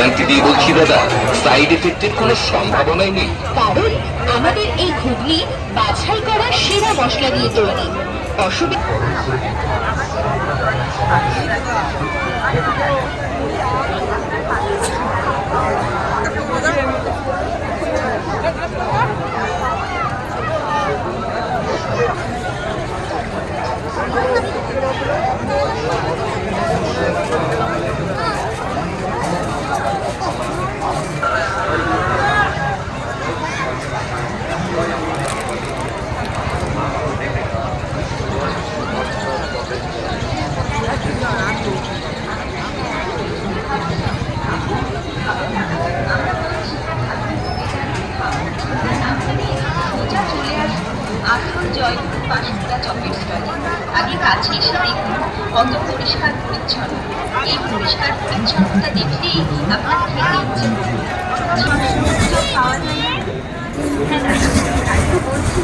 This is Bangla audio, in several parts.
গ্যারান্টি দিয়ে বলছি, দাদা সাইড এফেক্টের কোনো সম্ভাবনাই নেই। কারণ আমাদের এই ঘুগনি বাছাই করা সেরা মশলা দিয়ে তৈরি। অসুবিধা সোজা চলে আসুন আসল বাসুদা চপের আগে কাছে এসে দেখুন কত পরিষ্কার পরিচ্ছন্ন এই পরিষ্কার পরিচ্ছন্নতা দেখলেই আপনার খেতে ইচ্ছে পাওয়া যায়? হ্যাঁ বলছি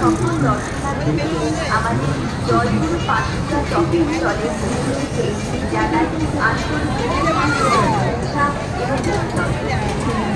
সকল দর্শনার্থীদের আমাদের জয়গুরু পাঁচটা চপের চলে পৌঁছে জানাই আসল এবং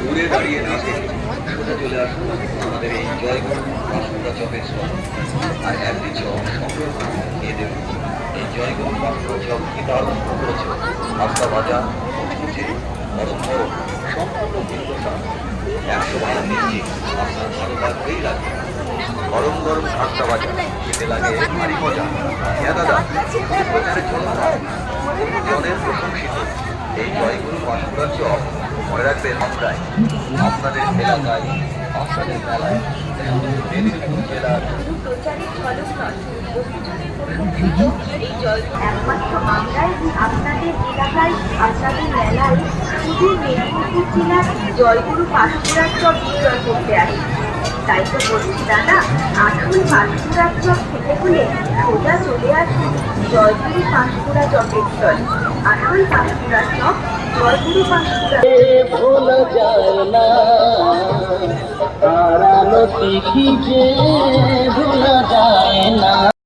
দূরে দাঁড়িয়ে না থেকে চলে আসুন আমাদের এই জয়গুরু বাসুদা চপের স্টল আর একটি চপ খেয়ে দেবেন এই জয়গুরু বাসুদা চপ কি দারুণ করেছে। রাস্তা ভাজা মুচমুচে গরম গরম, সম্পূর্ণ ভিন্ন একশো বার নিচ্ছি আপনার ভালো লাগবেই লাগবে গরম গরম খাস্তা ভাজা, খেতে লাগে ভারী মজা। হ্যাঁ দাদা প্রচারে চলুন জনের প্রশংসিত। এই জয়গুরু চপ মনে রাখবেন আমরাই আপনাদের এলাকায়, আপনাদের মেলায়, মেদিনীপুর জেলার একমাত্র আপনাদের এলাকায় মেলায় শুধু জয়গুরু পাঁশকুড়ার করতে আসি। তাই তো বলছি, দাদা, আসুন পাঁশকুড়া চক খেতে হলে সোজা চলে আসুন জয়গুরু পাঁশকুড়া চকের চল। আসুন পাঁশকুড়া চক জয়গুরু পাঁশকুড়া ভোলা যায়